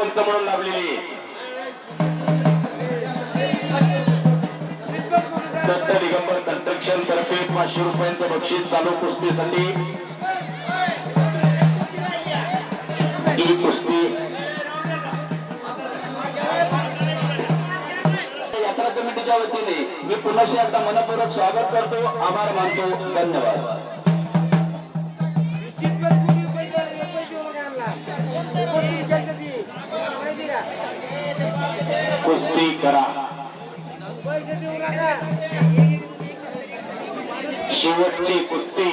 पंच म्हणून लाभलेली दत्त दिगंबर कंस्ट्रक्शन तर्फे पाचशे रुपयांचं बक्षीस चालू कुस्तीसाठी. ही कुस्ती यात्रा कमिटीच्या वतीने मी पुन्हा एकदा मनपूर्वक स्वागत करतो. आभार मानतो. धन्यवाद. कुस्ती करा. शेवटची कुस्ती.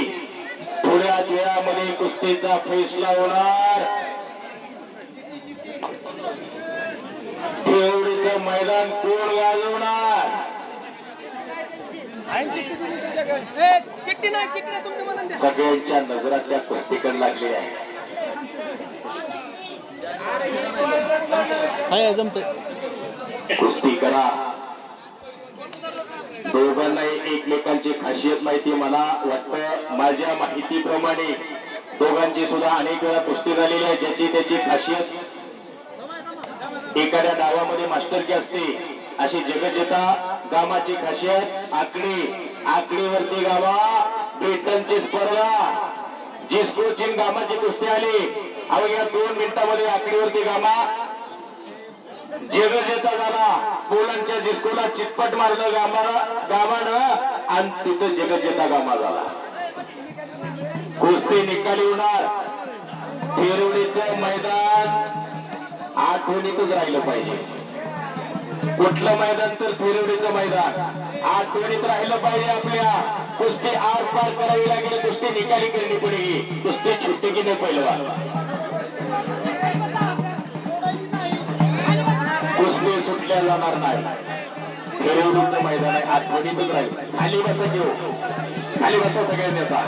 थोड्याच वेळामध्ये कुस्तीचा फैसला होणार. तेवढीचं मैदान कोण गाजवणार? चिठ्ठी नाही चिठ्ठी म्हणून सगळ्यांच्या नजरातल्या कुस्तीकडे लागली आहे. हाय जमत कुस्ती करा दोघांनाही एकमेकांची खासियत माहिती मला वाटतं. माझ्या माहितीप्रमाणे दोघांची सुद्धा अनेक वेळा कुस्ती झालेली आहे. ज्याची त्याची खासियत एखाद्या डावामध्ये मास्टरकी असते. अशी जगजेता गामाची खासियत. आकडी आकडीवरती गावा. ब्रिटनची स्पर्धा. जिस्कोची गामाची कुस्ती आली. या दोन मिनिटामध्ये आकडीवरती गामा. जगजेता झाला पोलांच्या डिस्कोला चितपट मारलं गामाला गामानं आणि तिथं जगजेता गामा झाला कुस्ती निकाली होणार. फेरवडीचं मैदान आठवणीतच राहिलं पाहिजे. कुठलं मैदान तर फेरवडीचं मैदान. आठवणीत राहिलं पाहिजे आपल्या. कुस्ती आर पार करावी लागेल. कुस्ती निकाली करणी पडेगी कुस्ती छुट्टी की नाही पहिलं कुस्ती सुटल्या जाणार नाही फेरवडीचं मैदान आहे आठवणीतच राहील. खाली बसा घेऊ हो. खाली बसा सगळ्यांनी आता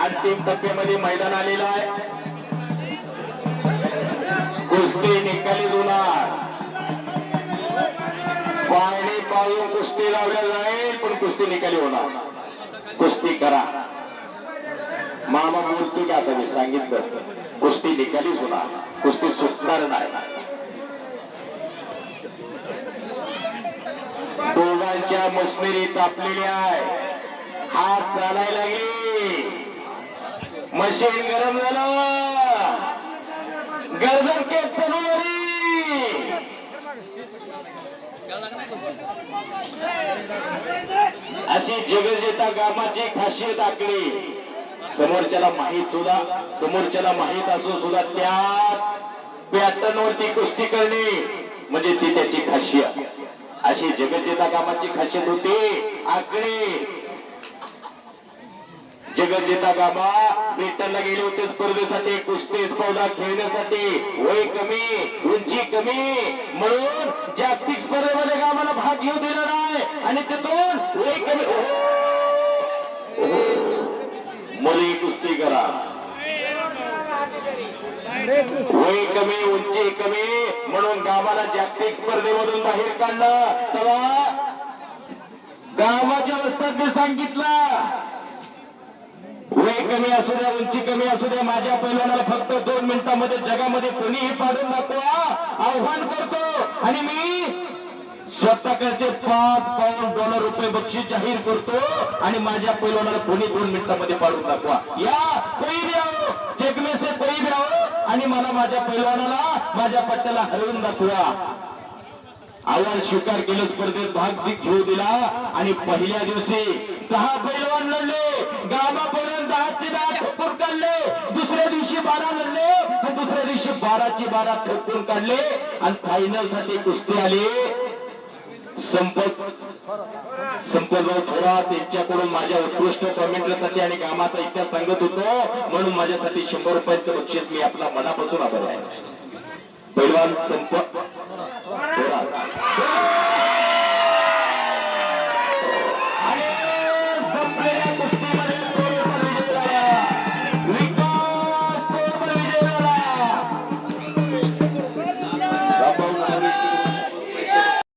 अंतिम टप्प्यामध्ये मैदान आलेलं आहे. कुस्ती निकाली जुनार पाणी पाळून कुस्ती लावल्या जाईल पण कुस्ती निकाली होणार. कुस्ती करा. मामा बोलतो की आता मी सांगितलं कुस्ती निकालीच होणार कुस्ती सुटणार नाही. दोघांच्या मशनरी तापलेली आहे. हात चालायला लागली. मशीन गरम झालं. गर्दन के तलवारी अशी जगजेता गामाची खासियत आकडी. समोरच्याला माहीत सुद्धा समोरच्याला माहीत असून सुद्धा त्याच पॅटर्न वरती कुस्ती करणे म्हणजे ती त्याची खासियत. अशी जगजेता कामाची खासियत होती. आकडे जगजेता गाबा ब्रिटनला गेले होते स्पर्धेसाठी कुस्ती स्पर्धा खेळण्यासाठी. वय कमी उंची कमी. म्हणून जागतिक स्पर्धेमध्ये गावाला भाग घेऊ दिला नाही. आणि तिथून वय कमी. हो. हो. मुली कुस्ती करा. वय कमी उंची कमी म्हणून गावाला जागतिक स्पर्धेमधून बाहेर काढलं. तेव्हा गावाच्या वस्तांनी सांगितलं वय कमी असू द्या उंची कमी असू द्या माझ्या पैलवानाला फक्त दोन मिनिटांमध्ये जगामध्ये कोणीही पाडून दाखवा. आव्हान करतो. आणि मी स्वतःकडचे पाच पाऊन डॉलर रुपये बक्षीस जाहीर करतो आणि माझ्या पैलवानाला कोणी दोन मिनिटांमध्ये पाडून दाखवा. या कोई भी आओ जगमे से कोई भी आणि मला माझ्या पैलवानाला माझ्या पट्ट्याला हरवून दाखवा. आव्हान स्वीकार केलं स्पर्धेत भाग घेऊ दिला. आणि पहिल्या दिवशी दहा पैलवान लढले. गावापर्यंत दहाचे दहा ठोकून काढले. दुसऱ्या दिवशी बारा लढले. आणि दुसऱ्या दिवशी बाराचे बारा ठोकून काढले. आणि फायनलसाठी कुस्ती आली. संपत. संपतराव थोडा त्यांच्याकडून माझ्या उत्कृष्ट कॉमेंटसाठी आणि कामाचा इतिहास सांगत होतो. म्हणून माझ्यासाठी शंभर रुपयाचं बक्षीस मी आपला मनापासून आभार आहे. पहिलवान संपत. थोरात